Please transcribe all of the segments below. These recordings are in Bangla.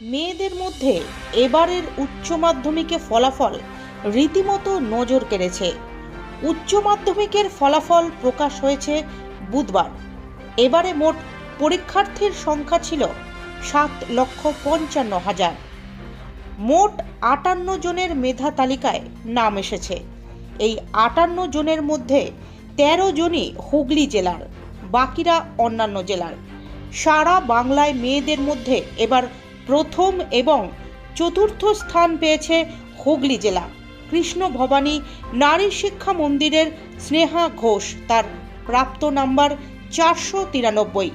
মেয়েদের মধ্যে এবারের উচ্চ মাধ্যমিকে ফলাফল রীতিমতো নজর কেড়েছে। উচ্চ মাধ্যমিকের ফলাফল প্রকাশ হয়েছে বুধবার। এবারে মোট পরীক্ষার্থীর সংখ্যা ছিল সাত লক্ষ পঞ্চান্ন হাজার। মোট আটান্ন জনের মেধা তালিকায় নাম এসেছে। এই আটান্ন জনের মধ্যে তেরো জনই হুগলি জেলার, বাকিরা অন্যান্য জেলার। সারা বাংলায় মেয়েদের মধ্যে এবার প্রথম এবং চতুর্থ স্থান পেয়েছে হুগলি জেলা। কৃষ্ণ ভবানী নারী শিক্ষা মন্দিরের স্নেহা ঘোষ তার প্রাপ্ত নাম্বার চারশো তিরানব্বই।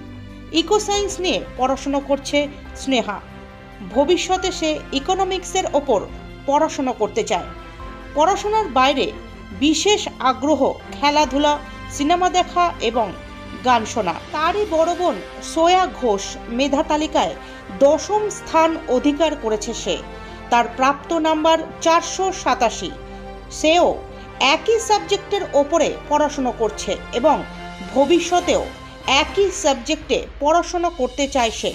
ইকোসায়েন্স নিয়ে পড়াশুনো করছে স্নেহা। ভবিষ্যতে সে ইকোনমিক্সের ওপর পড়াশোনা করতে চায়। পড়াশোনার বাইরে বিশেষ আগ্রহ, খেলাধুলা, সিনেমা দেখা এবং গান শোনা। তারই বড় বোন সোয়া ঘোষ মেধা তালিকায় দশম স্থান অধিকার করেছে সে। তার প্রাপ্ত নাম্বার চারশো সাতাশি। সেও একই সাবজেক্টের ওপরে পড়াশুনো করছে এবং ভবিষ্যতেও একই সাবজেক্টে পড়াশোনা করতে চায় সে।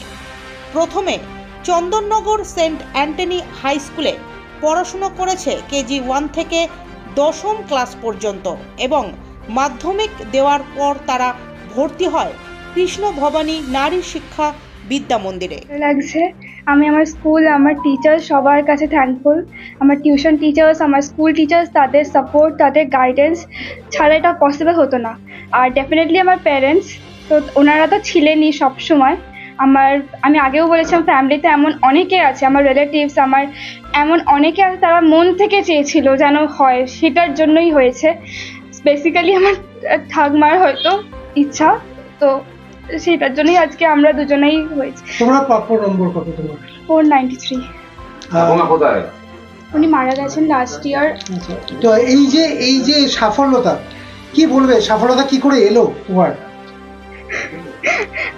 প্রথমে চন্দননগর সেন্ট অ্যান্টনি হাই স্কুলে পড়াশুনো করেছে কেজি ওয়ান থেকে দশম ক্লাস পর্যন্ত এবং মাধ্যমিক দেওয়ার পর তারা ভর্তি হয়। কৃষ্ণ ভবানী নারী শিক্ষা বিদ্যা মন্দিরে। লাগছে। আমি আমার স্কুল, আমার টিচার সবার কাছে থ্যাঙ্কফুল আমার টিউশন টিচার্স আমার স্কুল টিচার্স তাদের সাপোর্ট তাদের গাইডেন্স ছাড়া এটা পসিবল হতো না। আর ডেফিনেটলি আমার প্যারেন্টস তো ওনারা তো ছিলেনই সবসময় আমার, আমি আগেও বলেছিলাম ফ্যামিলিতে এমন অনেকে আছে, আমার রিলেটিভস আমার এমন অনেকে আছে, তারা মন থেকে চেয়েছিল যেন হয়, সেটার জন্যই হয়েছে। বেসিক্যালি আমার ঠাকমার হয়তো ইচ্ছা তো সেটার জন্যই আজকে আমরা দুজনেই হয়েছে। তোমরা প্রাপ্য নম্বর কত তোমার? Four ninety three. কোথায়? উনি মারা গেছেন লাস্ট ইয়ার আচ্ছা, তো এই যে এই যে সাফল্যতা কি বলবে? সাফল্যতা কি করে এলো তোমার?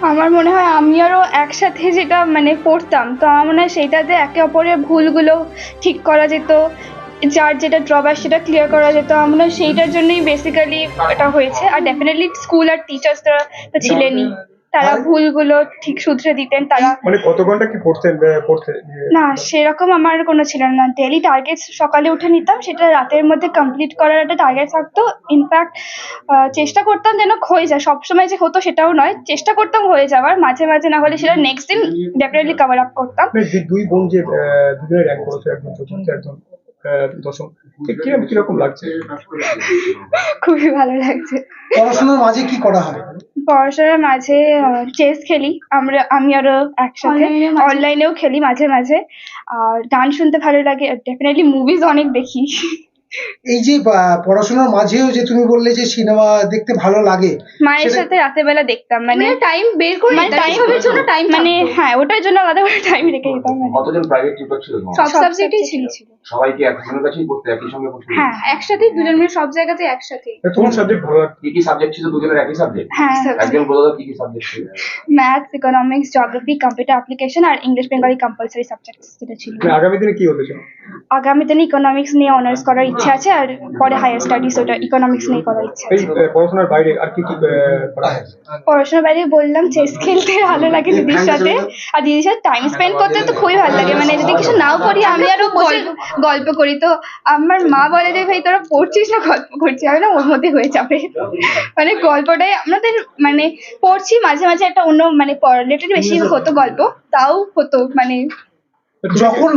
আমার মনে হয় আমি আরও একসাথে যেটা মানে পড়তাম তো আমার মনে হয় সেইটাতে একে অপরের ভুলগুলো ঠিক করা যেত যার যেটা ড্রব্যাক সেটা ক্লিয়ার করা যেত আমরা সেইটার জন্যই বেসিক্যালি এটা হয়েছে। আর ডেফিনেটলি স্কুল আর টিচার্সরা তো ছিলেনই। তারা ভুলগুলো ঠিক শুধরে দিতেন তারা মানে কত ঘণ্টা কি পড়তেন পড়তে না সেরকম আমার কোনো ছিল না। ডেলি টার্গেট সকালে উঠে নিতাম সেটা রাতের মধ্যে কমপ্লিট করার একটা টার্গেট থাকতো। ইনফ্যাক্ট চেষ্টা করতাম যেন হয়ে যায়। সবসময় যে হতো সেটাও নয় চেষ্টা করতাম হয়ে যাওয়ার। মাঝে মাঝে না হলে সেটা নেক্সট দিন ডেফিনেটলি কভার আপ করতাম। মানে দুই- বোন যে দুজনে র্যাঙ্ক করেছে একজন চতুর্থ আহ, দশম। কীরকম কীরকম লাগছে? খুবই ভালো লাগছে। পড়াশোনার মাঝে কি করা হয় পড়াশোনার মাঝে চেস খেলি। আমরা আমি আরও একসাথে অনলাইনেও খেলি মাঝে মাঝে। আর গান শুনতে ভালো লাগে। ডেফিনেটলি মুভিজ অনেক দেখি। এই যে পড়াশোনার মাঝেও যে তুমি বললে যে সিনেমা দেখতে ভালো লাগে মায়ের সেটা- সাথে রাতের বেলা দেখতাম মানে টাইম বের করে মানে টাইম এসবের জন্য টাইম মানে হ্যাঁ ওটার জন্য আলাদা করে টাইম রেখে দিতাম মানে। কতজন প্রাইভেট টিউটর ছিল তোমার? সব সাবজেক্টেই ছিল। সবাইকে একজনের কাছেই পড়তে একই সঙ্গে পড়তে? হ্যাঁ একসাথে দুজন মিলে সব জায়গাতে একসাথে। মানে তোমার সাবজেক্ট ভালো লাগছে কি কি সাবজেক্ট ছিল দুজনের? একই সাবজেক্ট হ্যাঁ। একজন বলে দাও কি কি সাবজেক্ট ছিল? Maths economics geography computer application আর ইংলিশ বেঙ্গলি কম্পালসারি সাবজেক্ট যেটা ছিল। মানে আগামী দিনে কি হতে চাও? আগামী দিনে ইকোনমিক্স নিয়ে অনার্স করার ইচ্ছা আছে আর পরে হায়ার স্টাডিজ ওটা ইকোনমিক্স নিয়ে করার ইচ্ছা আছে। পড়াশোনার বাইরে আর কি কি হয়? পড়াশোনার বাইরে বললাম চেস খেলতে ভালো লাগে দিদির সাথে। আর দিদির সাথে টাইম স্পেন্ড করতে তো খুবই ভালো লাগে। মানে যদি কিছু নাও করি আমি আরও বসে গল্প করি। তো আমার মা বলে যে ভাই তোরা পড়ছিস না গল্প করছিস? আমি না ওর মধ্যে হয়ে যাবে। মানে গল্পটাই আমাদের মানে পড়ছি মাঝে মাঝে একটা অন্য মানে রিলেটেড বেশি হতো গল্প তাও হতো মানে যখন